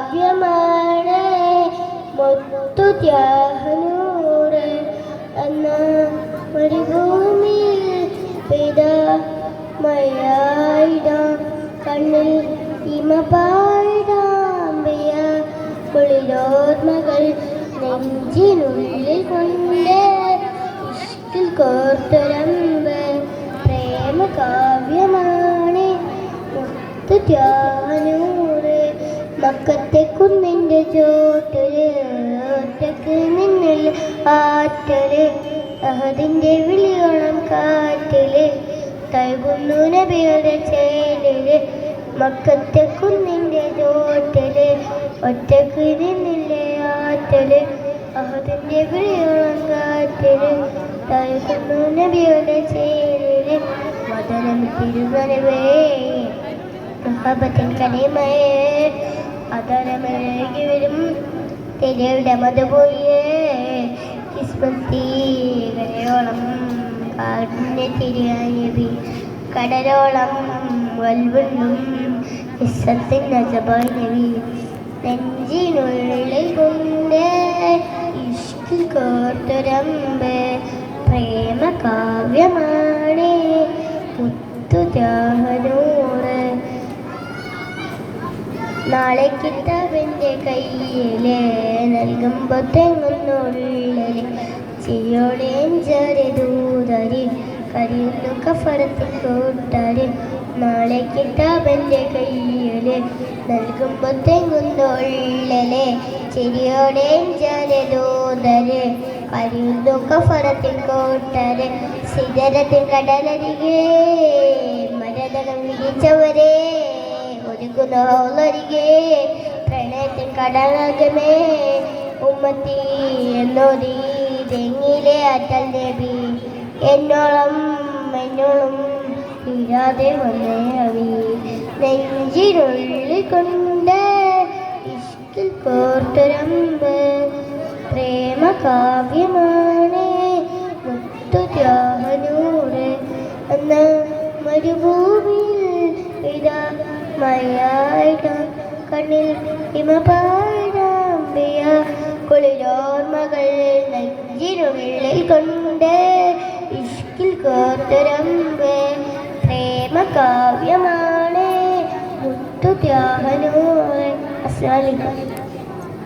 കാവ്യമാണ് മുത്തു ത്യാഹനൂറ് എന്ന മരുഭൂമിയിൽ പിതാമയായിട കണ്ണിൽ ഇമപായിടാമ്പിയ കുളിരോർമ്മകൾ നെഞ്ചിനുള്ളിൽ കൊണ്ട്. ഇഷ്ടിൽ കോർത്തുരമ്പ് പ്രേമ കാവ്യമാണ് മുത്തു ത്യാഹ മക്കത്തെ കുന്നിന്റെ ചോട്ടിൽ ഒറ്റയ്ക്ക് നിന്നിൽ ആറ്റൽ അഹദിന്റെ വിളിയോളം കാറ്റിൽ തഴുകുന്നു നബിയുടെ ചേലിൽ മക്കത്തെ കുന്നിന്റെ ചോട്ടിൽ ഒറ്റയ്ക്ക് നിന്നില്ലേ ആറ്റൽ അഹദിന്റെ വിളിയോളം കാറ്റിൽ തഴുകുന്നു നബിയുടെ ചേലിൽ മദനം തിരുവനവേ മഹാബത്തിൻ കനിമയെ. അതരമഴകി വരും. തിരയുടെ മതുപോയേ കിസ്മത്തീകരയോളം കാടിനെ തിരിയാനബി കടലോളം വൽവുള്ളും ഇസത്തിൻ നജബായി നബി നെഞ്ചിനുള്ളിൽ കൊണ്ട് കോർത്തൊരമ്പ്. പ്രേമ നാളെ കിതാബിന്റെ കയ്യിലെ നൽകുമ്പോൾ തെങ്ങുന്നുള്ളിൽ ചിരിയോടെ ദൂതരി കരിയുന്നു കഫറത്തിൽ കൂട്ടരി. നാളെ കിതാബിന്റെ കയ്യിൽ നൽകുമ്പോൾ തെങ്ങുന്നുള്ളിൽ ചിരിയോടെ ചെറിയ ദൂതര് കരയുന്നു കഫറത്തിൽ കൂട്ടര്. സിതരത്തിൽ കടലരികെ മരതകം വിരിച്ചവരെ. ഒരുങ്ങുന്നോളരികെ പ്രണയത്തിൻ കടലകമേ ഉമ്മത്തി എന്നോതി തെങ്ങിലെ അറ്റൽ ദേവി. എന്നോളം എന്നോളം തീരാതെ വന്നേ അവി നെഞ്ചിനുള്ളിൽ കൊണ്ട് ഇഷ്കിൽ കോർത്തൊരമ്പ് പ്രേമ കാവ്യമാണ് മുത്തുത്യാഹനൂറ് എന്ന മരുഭൂമിയിൽ ഇതാ മഴയായിട കണ്ണിൽ ഹിമപാടാമ്പിയ കുളിരോർമകൾ നെഞ്ചിനുള്ളിൽ കൊണ്ട് ഇഷ്കിൽ കോർത്തൊരമ്പ് പ്രേമ കാവ്യമാണ് മുത്തുത്യാഹനൂറ് അസ്സലാമു അലൈക്കും.